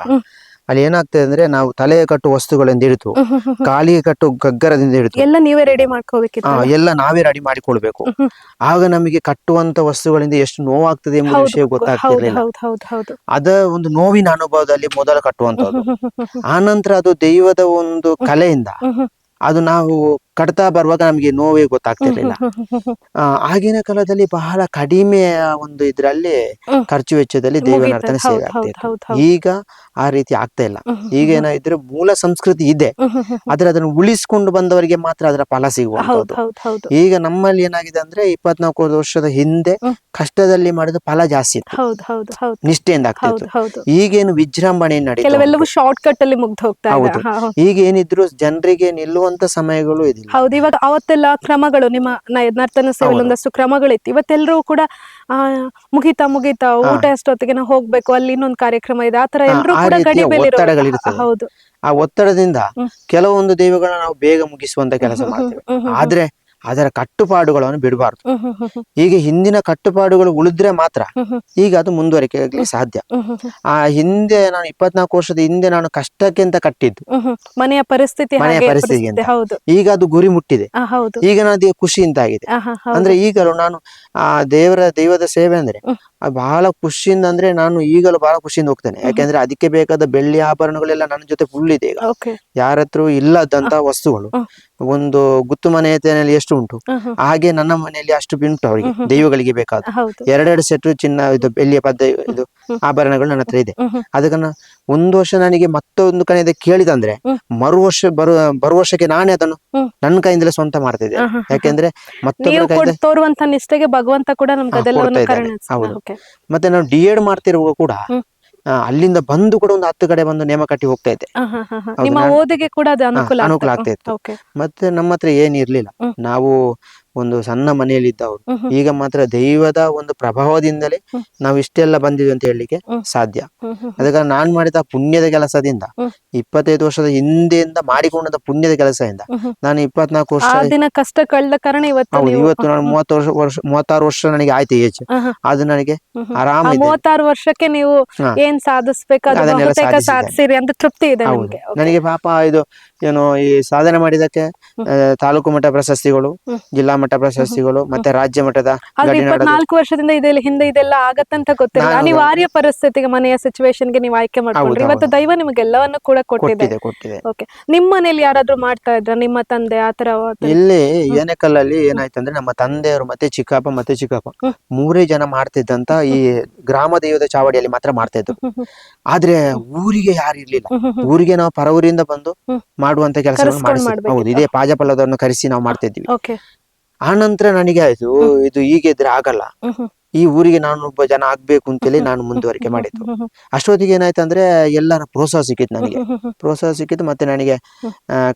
Speaker 2: ಅಲ್ಲಿ ಏನಾಗ್ತದೆ ಅಂದ್ರೆ ನಾವು ತಲೆಗೆ ಕಟ್ಟು ವಸ್ತುಗಳಿಂದ ಹಿಡಿದು
Speaker 1: ಹ್ಮ್. [laughs]
Speaker 2: ಕಾಲಿಗೆ ಕಟ್ಟು ಗಗ್ಗರದಿಂದ ಹಿಡಿದು
Speaker 1: ಎಲ್ಲ ನೀವೇ ರೆಡಿ ಮಾಡ್ಕೋಬೇಕಿತ್ತು
Speaker 2: ಎಲ್ಲ ನಾವೇ ರೆಡಿ ಮಾಡಿಕೊಳ್ಬೇಕು. [laughs] ಆಗ ನಮಗೆ ಕಟ್ಟುವಂತ ವಸ್ತುಗಳಿಂದ ಎಷ್ಟು ನೋವಾಗ್ತದೆ ಎಂಬ ವಿಷಯ ಗೊತ್ತಾಗ್ತಿರ್ಲಿಲ್ಲ. ಅದ ಒಂದು ನೋವಿನ ಅನುಭವದಲ್ಲಿ ಮೊದಲ ಕಟ್ಟುವಂತದ್ದು [laughs] ಆನಂತರ ಅದು ದೈವದ ಒಂದು ಕಲೆಯಿಂದ ಅದು ನಾವು ಕಟ್ತಾ ಬರುವಾಗ ನಮಗೆ ನೋವೇ ಗೊತ್ತಾಗ್ತಿರ್ಲಿಲ್ಲ. ಆಗಿನ ಕಾಲದಲ್ಲಿ ಬಹಳ ಕಡಿಮೆ ಒಂದು ಇದ್ರಲ್ಲಿ. ಖರ್ಚು ವೆಚ್ಚದಲ್ಲಿ
Speaker 1: ದೇವನರ್ತನೆ.
Speaker 2: ನರ್ತನ ಸೇವೆ ಆಗ್ತಾ. ಈಗ ಆ ರೀತಿ ಆಗ್ತಾ ಇಲ್ಲ. ಈಗ ಏನಾದ್ರೆ ಮೂಲ ಸಂಸ್ಕೃತಿ ಇದೆ. ಆದ್ರೆ ಅದನ್ನು ಉಳಿಸ್ಕೊಂಡು ಬಂದವರಿಗೆ ಮಾತ್ರ ಅದರ ಫಲ ಸಿಗುವಂತದ್ದು ಈಗ ನಮ್ಮಲ್ಲಿ ಏನಾಗಿದೆ ಅಂದ್ರೆ ಇಪ್ಪತ್ನಾಲ್ಕು ವರ್ಷದ ಹಿಂದೆ ಕಷ್ಟದಲ್ಲಿ ಮಾಡಿದ ಫಲ ಜಾಸ್ತಿ ಇತ್ತು. ನಿಷ್ಠೆಯಿಂದ ಆಗ್ತಿತ್ತು. ಈಗೇನು ವಿಜೃಂಭಣೆ ನಡೀತಾ
Speaker 1: ಶಾರ್ಟ್ ಕಟ್ ಅಲ್ಲಿ ಮುಗ್ದು ಹೋಗ್ತಾ
Speaker 2: ಹೌದು. ಈಗ ಏನಿದ್ರು ಜನರಿಗೆ ನಿಲ್ಲುವಂತ ಸಮಯಗಳು ಇದಿಲ್ಲ.
Speaker 1: ಹೌದು ಇವಾಗ ಅವತ್ತೆಲ್ಲ ಕ್ರಮಗಳು ನಿಮ್ಮ ನ- ನರ್ತನ ಸೇವೆಯಲ್ಲಿ ಒಂದಷ್ಟು ಕ್ರಮಗಳಿತ್ತು. ಇವತ್ತೆಲ್ಲರೂ ಕೂಡ ಆ ಮುಗಿತಾ ಮುಗಿತಾ ಊಟ ಎಷ್ಟೊತ್ತಿಗೆ ನಾವು ಹೋಗ್ಬೇಕು ಅಲ್ಲಿ ಇನ್ನೊಂದು ಕಾರ್ಯಕ್ರಮ ಇದೆ ಆತರ ಎಲ್ಲರೂ ಕೂಡ
Speaker 2: ರೀತಿಯ
Speaker 1: ಗಡಿಬೇಲಿ
Speaker 2: ಒತ್ತಡಗಳಿರ್ತದೆ.
Speaker 1: ಹೌದು.
Speaker 2: ಆ ಒತ್ತಡದಿಂದ. ಕೆಲವೊಂದು ದೈವಗಳನ್ನ ನಾವು ಬೇಗ ಮುಗಿಸುವಂತ ಕೆಲಸ ಮಾಡ್ತೇವೆ. ಆದ್ರೆ ಅದರ ಕಟ್ಟುಪಾಡುಗಳನ್ನು ಬಿಡಬಾರ್ದು. ಈಗ ಹಿಂದಿನ ಕಟ್ಟುಪಾಡುಗಳು ಉಳಿದ್ರೆ ಮಾತ್ರ ಈಗ ಅದು ಮುಂದುವರಿಕೆ ಸಾಧ್ಯ. ಆ ಹಿಂದೆ ನಾನು ಇಪ್ಪತ್ನಾಲ್ಕು ವರ್ಷದ ಹಿಂದೆ ನಾನು ಕಷ್ಟಕ್ಕೆ ಅಂತ ಕಟ್ಟಿದ್ದು.
Speaker 1: ಮನೆಯ ಪರಿಸ್ಥಿತಿ
Speaker 2: ಮನೆಯ
Speaker 1: ಪರಿಸ್ಥಿತಿ
Speaker 2: ಈಗ ಅದು ಗುರಿ ಮುಟ್ಟಿದೆ. ಈಗ ನಾನು ಖುಷಿ ಅಂತ ಆಗಿದೆ. ಅಂದ್ರೆ ಈಗಲೂ ನಾನು ಆ ದೇವರ ದೈವದ ಸೇವೆ ಅಂದ್ರೆ ಬಹಳ ಖುಷಿಯಿಂದ ಅಂದ್ರೆ ನಾನು ಈಗಲೂ ಬಹಳ ಖುಷಿಯಿಂದ ಹೋಗ್ತೇನೆ. ಯಾಕೆಂದ್ರೆ ಅದಕ್ಕೆ ಬೇಕಾದ ಬೆಳ್ಳಿ ಆಭರಣಗಳೆಲ್ಲ ನನ್ನ ಜೊತೆ ಫುಲ್ ಇದೆ ಈಗ. ಯಾರತ್ರ ಇಲ್ಲದಂತ ವಸ್ತುಗಳು. ಒಂದು ಗುತ್ತು ಮನೆಯಲ್ಲಿ ಎಷ್ಟು ಉಂಟು
Speaker 1: ಹ್ಮ್, ಹ್ಮ್.
Speaker 2: ಹಾಗೆ ನನ್ನ ಮನೆಯಲ್ಲಿ ಅಷ್ಟು ಉಂಟು ಅವರಿಗೆ. ದೈವಗಳಿಗೆ ಬೇಕಾದ ಎರಡೆರಡು ಸೆಟ್ ಚಿನ್ನ ಇದು ಬೆಳ್ಳಿಯ ಪದ್ದ ಇದು ಆಭರಣಗಳು ನನ್ನ ಹತ್ರ ಇದೆ
Speaker 1: ಹ್ಮ್, ಹ್ಮ್.
Speaker 2: ಅದಕ್ಕೆ ನಾ- ಒಂದು ವರ್ಷ ನನಗೆ ಮತ್ತೊಂದು ಕಡೆ ಕೇಳಿದಂದ್ರೆ ಮರು ವರ್ಷ ಬರು ಬರುವ ವರ್ಷಕ್ಕೆ ನಾನೇ ಅದನ್ನು. ನನ್ನ ಕೈಯಿಂದಲೇ ಸ್ವಂತ ಮಾಡ್ತಿದ್ದೆ. ಯಾಕೆಂದ್ರೆ
Speaker 1: ಮತ್ತೊಂದು
Speaker 2: ಮತ್ತೊಬ್ಬರ
Speaker 1: ಭಗವಂತ ಕೂಡ
Speaker 2: ಹೌದು. ಮತ್ತೆ ನಾವು ಡಿ ಎಡ್ ಮಾಡ್ತಿರುವಾಗ ಕೂಡ ಅಲ್ಲಿಂದ ಬಂದು ಕೂಡ ಒಂದು ಹತ್ತು ಕಡೆ ಬಂದು ನೇಮ ಕಟ್ಟಿ ಹೋಗ್ತಾ ಇದ್ದೆ.
Speaker 1: ನಿಮ್ಮ ಓದಿಗೆ ಕೂಡ ಅದು ಅನುಕೂಲ
Speaker 2: ಅನುಕೂಲ
Speaker 1: ಆಗ್ತಾ
Speaker 2: ಇತ್ತು. ಮತ್ತೆ ನಮ್ಮ ಹತ್ರ
Speaker 1: ಏನಿರ್ಲಿಲ್ಲ.
Speaker 2: ನಾವು ಒಂದು ಸಣ್ಣ ಮನೆಯಲ್ಲಿ
Speaker 1: ಹ್ಮ್ ಹ್ಮ್
Speaker 2: ಈಗ ಮಾತ್ರ ದೈವದ ಒಂದು ಪ್ರಭಾವದಿಂದಲೇ. ನಾವು ಇಷ್ಟೆಲ್ಲ ಬಂದಿದ್ವಿ ಅಂತ ಹೇಳಲಿಕ್ಕೆ ಸಾಧ್ಯ. ಅದಕ್ಕೆ ನಾನು ಮಾಡಿದ ಪುಣ್ಯದ ಕೆಲಸದಿಂದ. ಇಪ್ಪತ್ತೈದು ವರ್ಷದ ಹಿಂದೆಯಿಂದ ಮಾಡಿಕೊಂಡ ಪುಣ್ಯದ ಕೆಲಸದಿಂದ. ನಾನು ಇಪ್ಪತ್ನಾಲ್ಕು ವರ್ಷ
Speaker 1: ಕಷ್ಟ ಕಳೆದ ಕಾರಣ ಇವತ್ತು
Speaker 2: ಇವತ್ತು ನಾನು ಮೂವತ್ತು ವರ್ಷ ವರ್ಷ ಮೂವತ್ತಾರು ವರ್ಷ ನನಗೆ ಆಯ್ತು ಏಜ್. ಅದು ನನಗೆ. ಆರಾಮ
Speaker 1: ಮೂವತ್ತಾರು ವರ್ಷಕ್ಕೆ ನೀವು. ಏನ್ ಸಾಧಿಸ್ಬೇಕು. ಸಾಧಿಸಿರಿ ಅಂತ ತೃಪ್ತಿ ಇದೆ
Speaker 2: ನನಗೆ ಪಾಪ ಇದು ಏನು ಈ ಸಾಧನೆ ಮಾಡಿದಕ್ಕೆ ತಾಲೂಕು ಮಟ್ಟ ಪ್ರಶಸ್ತಿಗಳು ಜಿಲ್ಲಾ ಮಟ್ಟ ಪ್ರಶಸ್ತಿಗಳು ಮತ್ತೆ ರಾಜ್ಯ ಮಟ್ಟದ
Speaker 1: ಆದ್ರೆ
Speaker 2: ಗಡಿನಾಡದು
Speaker 1: ಇಪ್ಪತ್ನಾಲ್ಕು ವರ್ಷದಿಂದ ಇದೆಲ್ಲ ಹಿಂದೆ ಇದೆಲ್ಲ ಆಗತ್ತಂತ ಗೊತ್ತಿಲ್ಲ. ಅನಿವಾರ್ಯ ಪರಿಸ್ಥಿತಿಗೆ ಮನೆಯ ಸಿಚುವೇಶನ್ಗೆ ನೀವು ಆಯ್ಕೆ ಮಾಡ್ಕೊಂಡ್ರಿ. ಇವತ್ತು ದೈವ ನಿಮ್ಗೆ ಎಲ್ಲವನ್ನೂ ಕೂಡ ಕೊಟ್ಟಿದೆ. ಓಕೆ ನಿಮ್ಮ ಮನೇಲಿ ಯಾರಾದ್ರೂ ಮಾಡ್ತಾ ಇದ್ರ? ನಿಮ್ಮ ತಂದೆ ಆತರ
Speaker 2: ಇಲ್ಲಿ ಏನೆಕಲ್ಲಲ್ಲಿ ಏನಾಯ್ತಂದ್ರೆ ನಮ್ಮ ತಂದೆಯವರು ಮತ್ತೆ ಚಿಕ್ಕಪ್ಪ ಮತ್ತೆ ಚಿಕ್ಕಪ್ಪ ಮೂರೇ ಜನ ಮಾಡ್ತಿದ್ದಂತ ಈ ಗ್ರಾಮ ದೈವದ ಚಾವಡಿಯಲ್ಲಿ ಮಾತ್ರ ಮಾಡ್ತಾ ಇದ್ರು ಆದ್ರೆ ಊರಿಗೆ ಯಾರು ಇರ್ಲಿಲ್ಲ. ಊರಿಗೆ ನಾವು ಪರವೂರಿಂದ ಬಂದು. ಮಾಡುವಂತ ಕೆಲಸ. ಹೌದು ಇದೇ ಪಾಜಪಲ್ಲದವ್ರನ್ನ ಕರೆಸಿ ನಾವು ಮಾಡ್ತಿದ್ವಿ.
Speaker 1: ಓಕೆ
Speaker 2: ಆ ನಂತರ ನನಗೆ ಆಯ್ತು ಇದು ಹೀಗೆ ಇದ್ರೆ ಆಗಲ್ಲ. ಈ ಊರಿಗೆ ನಾನು ಒಬ್ಬ ಜನ ಆಗ್ಬೇಕು ಅಂತೇಳಿ ನಾನು ಮುಂದುವರಿಕೆ ಮಾಡಿದ್ದು.
Speaker 1: ಅಷ್ಟೊತ್ತಿಗೆ ಏನಾಯ್ತು
Speaker 2: ಅಂದ್ರೆ ಏನಾಯ್ತಂದ್ರೆ ಎಲ್ಲರ ಪ್ರೋತ್ಸಾಹ ಸಿಕ್ಕಿತ್ತು ನನಗೆ. ಪ್ರೋತ್ಸಾಹ ಸಿಕ್ಕಿತ್ತು ಮತ್ತೆ ನನಗೆ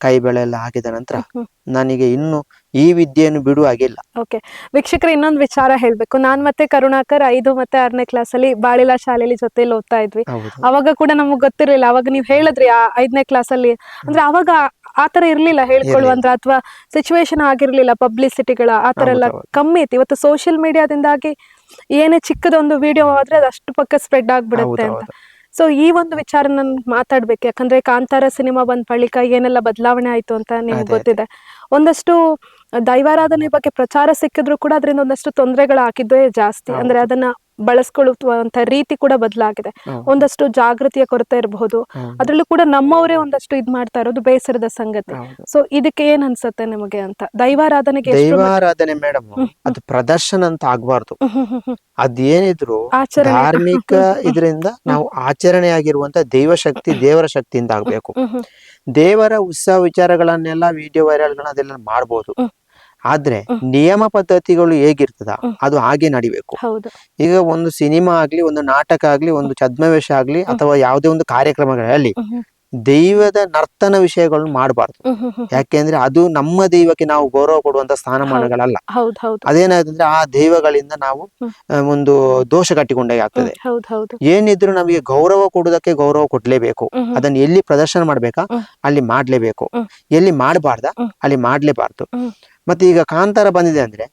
Speaker 2: ಕೈ ಬೆಳೆ ಎಲ್ಲ ಹಾಕಿದ ನಂತರ ನನಗೆ ಇನ್ನು ಈ ವಿದ್ಯೆಯನ್ನು ಬಿಡುವಾಗಿಲ್ಲ
Speaker 1: ಓಕೆ. ವೀಕ್ಷಕರ ಇನ್ನೊಂದು ವಿಚಾರ ಹೇಳ್ಬೇಕು. ನಾನ್ ಮತ್ತೆ ಕರುಣಾಕರ್ ಐದು ಮತ್ತೆ ಆರನೇ ಕ್ಲಾಸ್ ಅಲ್ಲಿ ಬಾಳಿಲಾ ಶಾಲೆಯಲ್ಲಿ ಜೊತೆಲಿ ಓದ್ತಾ ಇದ್ವಿ. ಅವಾಗ ಕೂಡ ನಮಗ್ ಗೊತ್ತಿರ್ಲಿಲ್ಲ. ಅವಾಗ ನೀವ್ ಹೇಳಿದ್ರಿ ಆ ಐದನೇ ಕ್ಲಾಸ್ ಅಲ್ಲಿ. ಅಂದ್ರೆ ಅವಾಗ ಆತರ ಇರ್ಲಿಲ್ಲ ಹೇಳ್ಕೊಳ್ಳುವಂತ ಅಥವಾ ಸಿಚುವೇಶನ್ ಆಗಿರ್ಲಿಲ್ಲ ಪಬ್ಲಿಸಿಟಿಗಳ ಆತರ ಎಲ್ಲ. ಕಮ್ಮಿ ಇತ್ತು. ಇವತ್ತು ಸೋಷಿಯಲ್ ಮೀಡಿಯಾದಿಂದಾಗಿ ಏನೇ ಚಿಕ್ಕದೊಂದು ವಿಡಿಯೋ ಆದ್ರೆ ಅದು ಅಷ್ಟು ಪಕ್ಕ ಸ್ಪ್ರೆಡ್ ಆಗ್ಬಿಡುತ್ತೆ ಅಂತ. ಸೊ ಈ ಒಂದು ವಿಚಾರ ನನ್ ಮಾತಾಡ್ಬೇಕು. ಯಾಕಂದ್ರೆ ಕಾಂತಾರ ಸಿನಿಮಾ ಬಂದ ಬಳಿಕ ಏನೆಲ್ಲ ಬದಲಾವಣೆ ಆಯ್ತು ಅಂತ ನಿಮ್ಗೆ ಗೊತ್ತಿದೆ. ಒಂದಷ್ಟು ದೈವಾರಾಧನೆ ಬಗ್ಗೆ ಪ್ರಚಾರ ಸಿಕ್ಕಿದ್ರು ಕೂಡ ಅದರಿಂದ ಒಂದಷ್ಟು ತೊಂದರೆಗಳು ಹಾಕಿದ್ದೇ ಜಾಸ್ತಿ. ಅಂದ್ರೆ ಅದನ್ನ ಬಳಸ್ಕೊಳ್ಳುವಂತ ರೀತಿ ಕೂಡ ಬದಲಾಗಿದೆ. ಒಂದಷ್ಟು ಜಾಗೃತಿಯ ಕೊರತೆ ಇರಬಹುದು. ಅದರಲ್ಲೂ ಕೂಡ ನಮ್ಮವರೇ ಒಂದಷ್ಟು ಇದ್ ಮಾಡ್ತಾ ಇರೋದು ಬೇಸರದ ಸಂಗತಿ. ಸೊ ಇದಕ್ಕೆ ಏನ್ ಅನ್ಸುತ್ತೆ ನಿಮಗೆ ಅಂತ? ದೈವಾರಾಧನೆಗೆ
Speaker 2: ದೈವಾರಾಧನೆ ಮೇಡಮ್ ಅದು ಪ್ರದರ್ಶನ ಅಂತ ಆಗ್ಬಾರ್ದು. ಅದೇನಿದ್ರು ಧಾರ್ಮಿಕ ಇದರಿಂದ ನಾವು ಆಚರಣೆ ಆಗಿರುವಂತ ದೈವ ಶಕ್ತಿ ದೇವರ ಶಕ್ತಿಯಿಂದ ಆಗ್ಬೇಕು ದೇವರ ಉತ್ಸವ ವಿಚಾರಗಳನ್ನೆಲ್ಲ ವಿಡಿಯೋ ವೈರಲ್ ಅದೆಲ್ಲ ಮಾಡ್ಬೋದು. ಆದ್ರೆ ನಿಯಮ ಪದ್ಧತಿಗಳು ಹೇಗಿರ್ತದ ಅದು ಹಾಗೆ ನಡಿಬೇಕು. ಈಗ ಒಂದು ಸಿನಿಮಾ ಆಗ್ಲಿ ಒಂದು ನಾಟಕ ಆಗ್ಲಿ ಒಂದು ಛದ್ಮವೇಶ ಆಗ್ಲಿ ಅಥವಾ ಯಾವುದೇ ಒಂದು ಕಾರ್ಯಕ್ರಮಗಳಲ್ಲಿ ದೈವದ ನರ್ತನ ವಿಷಯಗಳನ್ನು ಮಾಡಬಾರ್ದು. ಯಾಕೆಂದ್ರೆ ಅದು ನಮ್ಮ ದೈವಕ್ಕೆ ನಾವು ಗೌರವ ಕೊಡುವಂತ ಸ್ಥಾನಮಾನಗಳಲ್ಲ. ಅದೇನಾಯ್ತಂದ್ರೆ ಆ ದೈವಗಳಿಂದ ನಾವು ಒಂದು ದೋಷ ಕಟ್ಟಿಕೊಂಡಾಗ ಆಗ್ತದೆ ಏನಿದ್ರು ನಮಗೆ ಗೌರವ ಕೊಡುವುದಕ್ಕೆ ಗೌರವ ಕೊಡ್ಲೇಬೇಕು. ಅದನ್ನ ಎಲ್ಲಿ ಪ್ರದರ್ಶನ ಮಾಡ್ಬೇಕಾ? ಅಲ್ಲಿ ಮಾಡ್ಲೇಬೇಕು. ಎಲ್ಲಿ ಮಾಡಬಾರ್ದ? ಅಲ್ಲಿ ಮಾಡ್ಲೇಬಾರ್ದು. ಮತ್ತೆ ಈಗ ಕಾಂತಾರ ಬಂದಿದೆ ಅಂದ್ರೆ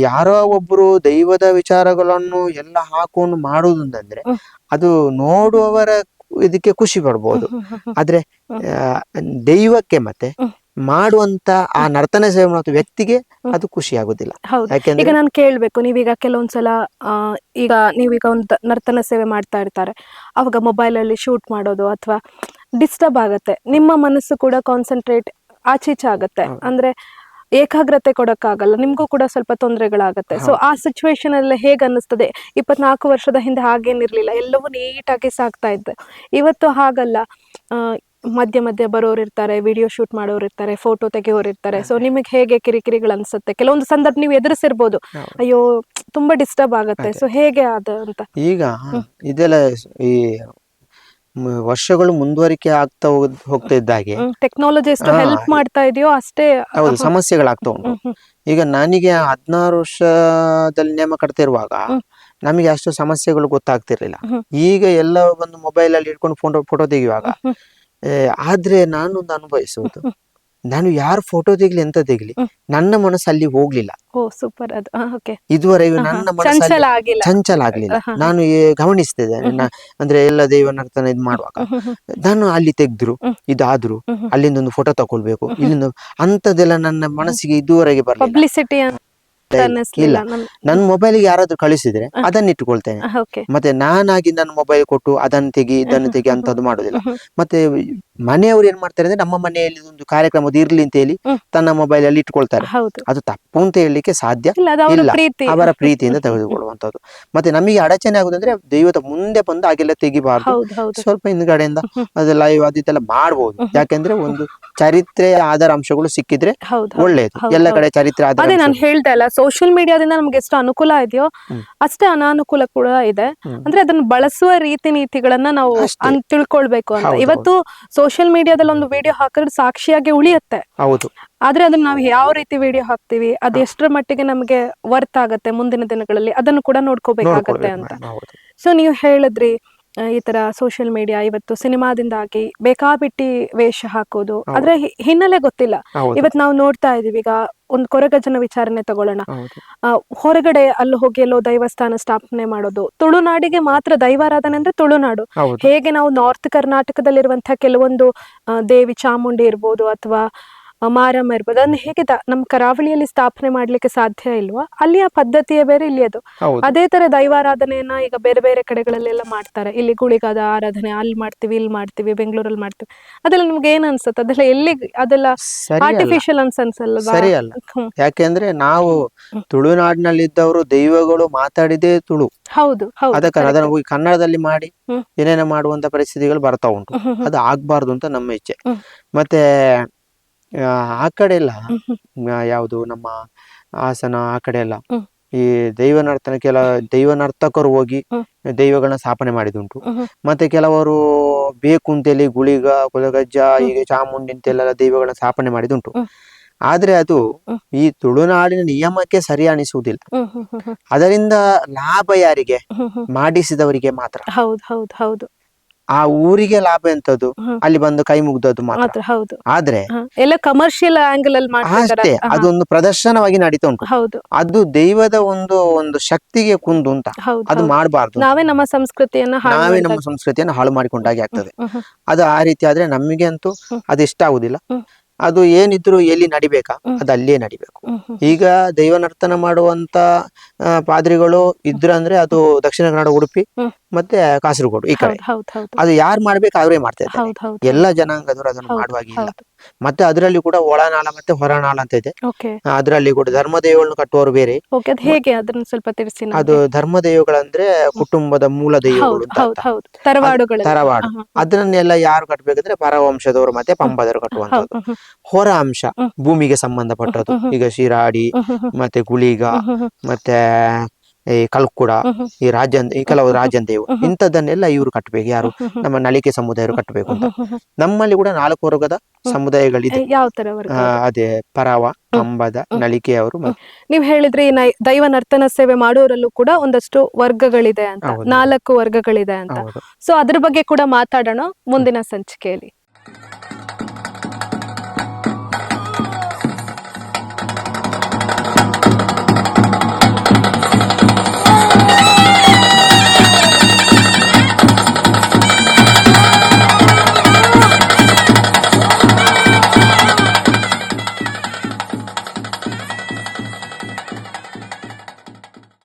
Speaker 2: ಯಾರೋ ಒಬ್ರು ದೈವದ ವಿಚಾರಗಳನ್ನು ಎಲ್ಲ ಹಾಕೊಂಡು
Speaker 1: ಮಾಡುವುದಂದ್ರೆ
Speaker 2: ಅದು ನೋಡುವವರ ಇದಕ್ಕೆ ಖುಷಿ ಪಡ್ಬೋದು. [laughs] ಆದ್ರೆ ದೈವಕ್ಕೆ ಮತ್ತೆ ಮಾಡುವಂತ ಆ ನರ್ತನ ಸೇವೆ ಮಾಡುವ ವ್ಯಕ್ತಿಗೆ ಅದು ಖುಷಿ ಆಗುದಿಲ್ಲ.
Speaker 1: ಹೌದು. ಈಗ
Speaker 2: ಯಾಕೆಂದ್ರೆ
Speaker 1: ನಾನು ಕೇಳ್ಬೇಕು ನೀವೀಗ ಕೆಲವೊಂದ್ಸಲ ಈಗ ನೀವೀಗ ಒಂದು ನರ್ತನ ಸೇವೆ ಮಾಡ್ತಾ ಇರ್ತಾರೆ. ಅವಾಗ ಮೊಬೈಲ್ ಅಲ್ಲಿ ಶೂಟ್ ಮಾಡೋದು ಅಥವಾ ಡಿಸ್ಟರ್ಬ್ ಆಗತ್ತೆ. ನಿಮ್ಮ ಮನಸ್ಸು ಕೂಡ ಕಾನ್ಸಂಟ್ರೇಟ್ ಆಚೀಚೆ ಆಗತ್ತೆ. ಅಂದ್ರೆ ಏಕಾಗ್ರತೆ ಕೊಡಕ್ಕಾಗಲ್ಲ ನಿಮ್ಗೂ ಕೂಡ ಸ್ವಲ್ಪ ತೊಂದರೆಗಳಾಗುತ್ತೆ. ಸೊ ಆ ಸಿಚುವೇಶನ್ ಅಲ್ಲಿ ಹೇಗೆ ಅನ್ನಿಸ್ತದೆ ಇಪ್ಪತ್ನಾಲ್ಕು ವರ್ಷದ ಹಿಂದೆ ಹಾಗೇನಿರ್ಲಿಲ್ಲ ಎಲ್ಲವೂ ನೀಟಾಗಿ ಸಾಕ್ತಾ ಇದ್ದೆ. ಇವತ್ತು ಹಾಗಲ್ಲ. ಮಧ್ಯ ಮಧ್ಯ ಬರೋರು ಇರ್ತಾರೆ ವಿಡಿಯೋ ಶೂಟ್ ಮಾಡೋರು ಇರ್ತಾರೆ ಫೋಟೋ ತೆಗೆಯೋರು ಇರ್ತಾರೆ ಸೊ ನಿಮಗೆ ಹೇಗೆ ಕಿರಿಕಿರಿಗಳು ಅನ್ಸುತ್ತೆ ಕೆಲವೊಂದು ಸಂದರ್ಭ ನೀವು ಎದುರಿಸಿರ್ಬೋದು. ಅಯ್ಯೋ ತುಂಬಾ ಡಿಸ್ಟರ್ಬ್ ಆಗುತ್ತೆ. ಸೊ ಹೇಗೆ ಅದ ಅಂತ?
Speaker 2: ಈಗ ಇದೆಲ್ಲ ಈ ಮ- ವರ್ಷಗಳು ಮುಂದುವರಿಕೆ ಆಗ್ತಾ ಹೋಗ್- ಹೋಗ್ತಾ ಇದ್ದಾಗೆ
Speaker 1: ಟೆಕ್ನಾಲಜಿ ಎಷ್ಟು
Speaker 2: ಹಾ,
Speaker 1: ಹೆಲ್ಪ್ ಮಾಡ್ತಾ ಇದೆಯೋ ಅಷ್ಟೇ
Speaker 2: ಹೌದು ಸಮಸ್ಯೆಗಳಾಗ್ತಾ ಉಂಟು
Speaker 1: ಹ್ಮ್, ಹ್ಮ್,
Speaker 2: ಈಗ ನನಗೆ ಹದಿನಾರು ವರ್ಷದಲ್ಲಿ ನೇಮ ಕಟ್ತಿರುವಾಗ
Speaker 1: ಹ್ಮ್.
Speaker 2: ನಮಗೆ ಅಷ್ಟು ಸಮಸ್ಯೆಗಳು ಗೊತ್ತಾಗ್ತಿರ್ಲಿಲ್ಲ
Speaker 1: ಹ್ಮ್.
Speaker 2: ಈಗ ಎಲ್ಲ ಒಂದು ಮೊಬೈಲ್ ಅಲ್ಲಿ ಇಟ್ಕೊಂಡು ಫೋಟೋ ಫೋಟೋ ತೆಗೆಯುವಾಗ
Speaker 1: ಹ್ಮ್.
Speaker 2: ಏ, ಆದ್ರೆ ನಾನೊಂದು ಅನುಭವಿಸುವುದು
Speaker 1: ಹ್ಮ್.
Speaker 2: ನಾನು ಯಾರು ಫೋಟೋ ತೆಗ್ಲಿ ಎಂತ ತೆಗ್ಲಿ ನನ್ನ ಮನಸ್ಸು ಅಲ್ಲಿ ಹೋಗ್ಲಿಲ್ಲ.
Speaker 1: ಓ ಸೂಪರ್ ಅದು ಓಕೆ
Speaker 2: ಇದುವರೆಗೂ ನನ್ನ ಮನಸ್ಸು
Speaker 1: ಚಂಚಲ ಆಗಿಲ್ಲ.
Speaker 2: ಚಂಚಲ ಆಗ್ಲಿಲ್ಲ. ನಾನು ನಾ- ಅಂದ್ರೆ ಎಲ್ಲ ದೈವ ನರ್ತನ ಇದು ಮಾಡುವಾಗ. ನಾನು ಅಲ್ಲಿ ತೆಗ್ದ್ರು ಇದಾದ್ರು
Speaker 1: ಹ್ಮ್.
Speaker 2: ಅಲ್ಲಿಂದ ಒಂದು ಫೋಟೋ ತಕೊಳ್ಬೇಕು. ಇಲ್ಲಿಂದ ಅಂತದೆಲ್ಲ ನನ್ನ ಮನಸ್ಸಿಗೆ ಇದುವರೆಗೆ ಬರಲಿಲ್ಲ.
Speaker 1: ಪಬ್ಲಿಸಿಟಿ ಅಂತ ಅನ್ನಿಸ್ಲಿಲ್ಲ
Speaker 2: ನನ್ನ ಮೊಬೈಲ್ಗೆ ಯಾರಾದ್ರೂ ಕಳಿಸಿದ್ರೆ ಅದನ್ನ
Speaker 1: ಇಟ್ಕೊಳ್ತೇನೆ.
Speaker 2: ಮತ್ತೆ ನಾನಾಗಿ ನನ್ನ ಮೊಬೈಲ್ ಕೊಟ್ಟು ಅದನ್ನ ತೆಗಿ ಇದನ್ನು ತೆಗಿ ಅಂತದ್ದು ಮಾಡುದಿಲ್ಲ. ಮತ್ತೆ ಮನೆಯವರು ಏನ್ ಮಾಡ್ತಾರೆ ಅಂದ್ರೆ ನಮ್ಮ ಮನೆಯಲ್ಲಿ ಒಂದು ಕಾರ್ಯಕ್ರಮದ ಇರ್ಲಿ ಅಂತ ಹೇಳಿ ತನ್ನ ಮೊಬೈಲ್ ಅಲ್ಲಿ ಇಟ್ಕೊಳ್ತಾರೆ. ಅದು ತಪ್ಪು ಅಂತ ಹೇಳಲಿಕ್ಕೆ ಸಾಧ್ಯ
Speaker 1: ಇಲ್ಲ ಅವರ
Speaker 2: ಇಲ್ಲ.
Speaker 1: ಪ್ರೀತಿ.
Speaker 2: ಅವರ ಪ್ರೀತಿಯಿಂದ ತೆಗೆದುಕೊಳ್ಳುವಂತದ್ದು ಮತ್ತೆ ನಮಗೆ ಅಡಚಣೆ ಆಗುದಂದ್ರೆ ದೈವದ ಮುಂದೆ ಬಂದು ಹಾಗೆಲ್ಲ ತೆಗಿಬಾರ್ದು. ಸ್ವಲ್ಪ ಹಿಂದ್ಗಡೆಯಿಂದ. ಅದು ಲೈವ್ ಅದೆಲ್ಲ ಮಾಡ್ಬೋದು. ಯಾಕಂದ್ರೆ ಒಂದು ಚರಿತ್ರೆ ಆಧಾರ ಅಂಶಗಳು ಸಿಕ್ಕಿದ್ರೆ. ಒಳ್ಳೇದು. ಎಲ್ಲ ಕಡೆ ಚರಿತ್ರೆ ಆಧಾರ
Speaker 1: ಹೇಳ್ತಾ ಇಲ್ಲ ಸೋಷಿಯಲ್ ಮೀಡಿಯಾದಿಂದ ನಮ್ಗೆ ಎಷ್ಟು ಅನುಕೂಲ ಇದೆಯೋ ಅಷ್ಟೇ ಅನಾನುಕೂಲ ಕೂಡ ಇದೆ. ಅಂದ್ರೆ ಅದನ್ನ ಬಳಸುವ ರೀತಿ ನೀತಿಗಳನ್ನ ನಾವು ಅನ್ ತಿಳ್ಕೊಳ್ಬೇಕು ಅಂತ. ಇವತ್ತು ಸೋಷಿಯಲ್ ಮೀಡಿಯಾದಲ್ಲಿ ಒಂದು ವಿಡಿಯೋ ಹಾಕಿದ್ರೆ ಸಾಕ್ಷಿಯಾಗಿ ಉಳಿಯುತ್ತೆ. ಆದ್ರೆ ಅದನ್ನ ನಾವು ಯಾವ ರೀತಿ ವಿಡಿಯೋ ಹಾಕ್ತಿವಿ ಅದು ಎಷ್ಟರ ಮಟ್ಟಿಗೆ ನಮ್ಗೆ ವರ್ತ್ ಆಗತ್ತೆ ಮುಂದಿನ ದಿನಗಳಲ್ಲಿ ಅದನ್ನು ಕೂಡ ನೋಡ್ಕೋಬೇಕಾಗತ್ತೆ ಅಂತ. ಸೊ ನೀವು ಹೇಳಿದ್ರಿ ಈ ತರ ಸೋಷಿಯಲ್ ಮೀಡಿಯಾ ಇವತ್ತು ಸಿನಿಮಾದಿಂದಾಗಿ ಬೇಕಾಬಿಟ್ಟಿ ವೇಷ ಹಾಕೋದು. ಅದ್ರ ಹಿನ್ನೆಲೆ ಗೊತ್ತಿಲ್ಲ. ಇವತ್ ನಾವು ನೋಡ್ತಾ ಇದೀವಿ ಈಗ ಒಂದು ಕೊರಗಜನ ವಿಚಾರಣೆ ತಗೊಳ್ಳೋಣ. ಹೊರಗಡೆ ಅಲ್ಲಿ ಹೋಗಿ ಎಲ್ಲೋ ದೈವಸ್ಥಾನ ಸ್ಥಾಪನೆ ಮಾಡೋದು. ತುಳುನಾಡಿಗೆ ಮಾತ್ರ ದೈವಾರಾಧನೆ ಅಂದ್ರೆ ತುಳುನಾಡು. ಹೇಗೆ ನಾವು ನಾರ್ತ್ ಕರ್ನಾಟಕದಲ್ಲಿರುವಂತಹ ಕೆಲವೊಂದು ದೇವಿ ಚಾಮುಂಡಿ ಇರ್ಬೋದು ಅಥವಾ ಮಾರಮ್ಮ ಇರ್ಬೋದು. ಅದನ್ನ ಹೇಗೆ ನಮ್ಮ ಕರಾವಳಿಯಲ್ಲಿ ಸ್ಥಾಪನೆ ಮಾಡ್ಲಿಕ್ಕೆ ಸಾಧ್ಯ ಇಲ್ವಾ? ಅಲ್ಲಿಯ ಪದ್ಧತಿಯೇ ಬೇರೆ ಇಲ್ಲಿ ಅದು. ಅದೇ ತರ ದೈವಾರಾಧನೆಯನ್ನ ಈಗ ಬೇರೆ ಬೇರೆ ಕಡೆಗಳಲ್ಲೆಲ್ಲ ಮಾಡ್ತಾರೆ. ಇಲ್ಲಿ ಗುಳಿಗಾದ ಆರಾಧನೆ ಅಲ್ಲಿ ಮಾಡ್ತೀವಿ ಇಲ್ಲಿ ಮಾಡ್ತೀವಿ ಬೆಂಗಳೂರಲ್ಲಿ ಮಾಡ್ತೀವಿ. ಅದೆಲ್ಲ ನಿಮ್ಗೆ ಏನ್ ಅನ್ಸುತ್ತೆ? ಅದೆಲ್ಲ ಎಲ್ಲಿ ಅದೆಲ್ಲ ಆರ್ಟಿಫಿಷಿಯಲ್ ಅನ್ಸ್ ಹ್ಮ್.
Speaker 2: ಯಾಕೆಂದ್ರೆ ನಾವು
Speaker 1: ತುಳುನಾಡಿನಲ್ಲಿ
Speaker 2: ಇದ್ದವರು ದೈವಗಳು ಮಾತಾಡಿದೇ ತುಳು.
Speaker 1: ಹೌದು
Speaker 2: ಅದಕ್ಕೆ. ಅದನ್ನ ಕನ್ನಡದಲ್ಲಿ ಮಾಡಿ ಏನೇನ ಮಾಡುವಂತ ಪರಿಸ್ಥಿತಿಗಳು ಬರ್ತಾ ಉಂಟು. ಅದು ಆಗ್ಬಾರ್ದು ಅಂತ ನಮ್ಮ ಇಚ್ಛೆ. ಮತ್ತೆ ಆ, ಕಡೆ ಎಲ್ಲ ಯಾವುದು ನಮ್ಮ ಹಾಸನ ಆ ಕಡೆ ಎಲ್ಲ ಈ ದೈವ ಕೆಲ ದೈವ ನರ್ತಕರು ಹೋಗಿ ದೈವಗಳನ್ನ ಸ್ಥಾಪನೆ ಮಾಡಿದುಂಟು. ಮತ್ತೆ ಕೆಲವರು ಬೇಕು ಅಂತೇಳಿ ಗುಳಿಗ ಕುಲಗಜ್ಜ ಹೀಗೆ ಚಾಮುಂಡಿ ಅಂತೆಲ್ಲ ದೈವಗಳನ್ನ ಸ್ಥಾಪನೆ ಮಾಡಿದುಂಟು. ಆದ್ರೆ ಅದು ಈ ತುಳುನಾಡಿನ ನಿಯಮಕ್ಕೆ ಸರಿ ಅನಿಸುವುದಿಲ್ಲ. ಅದರಿಂದ ಲಾಭ ಯಾರಿಗೆ. ಮಾಡಿಸಿದವರಿಗೆ ಮಾತ್ರ.
Speaker 1: ಹೌದು ಹೌದು ಹೌದು.
Speaker 2: ಆ ಊರಿಗೆ ಲಾಭ ಎಂತದ್ದು
Speaker 1: ಹ್ಮ್.
Speaker 2: ಅಲ್ಲಿ ಬಂದು ಕೈ ಮುಗ್ದದ್ದು ಮಾತ್ರ.
Speaker 1: ಮಾತ್ರ ಹೌದು.
Speaker 2: ಆದ್ರೆ
Speaker 1: ಹ. ಎಲ್ಲ ಕಮರ್ಷಿಯಲ್ ಆಂಗಲ್ ಅಲ್ಲಿ
Speaker 2: ಅಷ್ಟೇ ಅದೊಂದು ಪ್ರದರ್ಶನವಾಗಿ ನಡೀತಾ ಉಂಟು.
Speaker 1: ಹೌದು.
Speaker 2: ಅದು ದೈವದ ಒಂದು ಒಂದು ಶಕ್ತಿಗೆ ಕುಂದು ಅಂತ.
Speaker 1: ಹೌದು
Speaker 2: ಅದು
Speaker 1: ಹೌದು.
Speaker 2: ಮಾಡಬಾರ್ದು
Speaker 1: ನಾವೇ ನಮ್ಮ ಸಂಸ್ಕೃತಿಯನ್ನ ಹಾಳು
Speaker 2: ನಾವೇ ನಮ್ಮ
Speaker 1: ಸಂಸ್ಕೃತಿಯನ್ನ
Speaker 2: ಸಂಸ್ಕೃತಿಯನ್ನು ಹಾಳು ಮಾಡಿಕೊಂಡಾಗೆ ಆಗ್ತದೆ.
Speaker 1: ಹ್ಮ್, ಹ್ಮ್,
Speaker 2: ಅದು ಆ ರೀತಿ ಆದ್ರೆ ನಮಗೆ ಅಂತೂ
Speaker 1: ಹ್ಮ್.
Speaker 2: ಅದು ಇಷ್ಟ ಆಗುದಿಲ್ಲ.
Speaker 1: ಹ್ಮ್.
Speaker 2: ಅದು ಏನಿದ್ರು ಎಲ್ಲಿ ನಡಿಬೇಕಾ?
Speaker 1: ಹ್ಮ್.
Speaker 2: ಅದು ಅಲ್ಲೇ ನಡಿಬೇಕು.
Speaker 1: ಹ್ಮ್, ಹ್ಮ್,
Speaker 2: ಈಗ ದೈವ ನರ್ತನ ಮಾಡುವಂತ ಪಾದ್ರಿಗಳು ಪಾದ್ರಿಗಳು ಇದ್ರಂದ್ರೆ ಅದು ದಕ್ಷಿಣ ಕನ್ನಡ ಉಡುಪಿ
Speaker 1: ಹ್ಮ್.
Speaker 2: ಮತ್ತೆ ಕಾಸರಗೋಡು ಈ ಕಡೆ. ಅದು ಯಾರು ಮಾಡ್ಬೇಕಾದ್ರೆ ಅವರೇ ಮಾಡ್ತಾ ಇದ್ದಾರೆ. ಎಲ್ಲ ಜನಾಂಗದವರು ಅದನ್ನು ಮಾಡುವಾಗ
Speaker 1: ಇಲ್ಲ.
Speaker 2: ಮತ್ತೆ ಅದರಲ್ಲಿ ಕೂಡ ಒಳನಾಳ ಮತ್ತೆ ಹೊರನಾಳ ಅಂತ ಇದೆ. ಅದರಲ್ಲಿ ಕೂಡ ಧರ್ಮದೇವಗಳನ್ನು ಕಟ್ಟುವವರು ಬೇರೆ.
Speaker 1: ಹೇಗೆ? ಅದನ್ನ ಸ್ವಲ್ಪ ತಿಳಿಸಿ.
Speaker 2: ಅದು ಧರ್ಮದೇವಗಳಂದ್ರೆ ಕುಟುಂಬದ ಮೂಲ ದೈವಗಳು ತರವಾಡು. ಅದನ್ನೆಲ್ಲ ಯಾರು ಕಟ್ಟಬೇಕಂದ್ರೆ ಪರವಂಶದವರು ಮತ್ತೆ ಪಂಪದರು ಕಟ್ಟುವಂತದ್ದು ಹೊರ ಅಂಶ ಭೂಮಿಗೆ ಸಂಬಂಧಪಟ್ಟದ್ದು. ಈಗ ಶಿರಾಡಿ ಮತ್ತೆ ಗುಳಿಗ ಮತ್ತೆ ಈ ಕಲ್ಕುಡ ಈ ರಾಜನ್ ಈ ಕೆಲವು
Speaker 1: ರಾಜಂದೇವು.
Speaker 2: ಇಂಥದ್ದನ್ನೆಲ್ಲ ಇವರು ಕಟ್ಟಬೇಕು ಯಾರು? ನಮ್ಮ ನಳಿಕೆ ಸಮುದಾಯರು ಕಟ್ಟಬೇಕು ಅಂತ. ನಮ್ಮಲ್ಲಿ ಕೂಡ ನಾಲ್ಕು ವರ್ಗದ ಸಮುದಾಯಗಳಿದೆ.
Speaker 1: ಅದು?
Speaker 2: ಪರಾವ ಅಂಬದ ನಳಿಕೆ ಅವರು
Speaker 1: ನೀವ್ ಹೇಳಿದ್ರೆ ದೈವ ನರ್ತನ ಸೇವೆ ಮಾಡೋರಲ್ಲೂ ಕೂಡ ಒಂದಷ್ಟು ವರ್ಗಗಳಿದೆ ಅಂತ. ನಾಲ್ಕು ವರ್ಗಗಳಿದೆ ಅಂತ. ಸೊ ಅದ್ರ ಬಗ್ಗೆ ಕೂಡ ಮಾತಾಡೋಣ ಮುಂದಿನ ಸಂಚಿಕೆಯಲ್ಲಿ.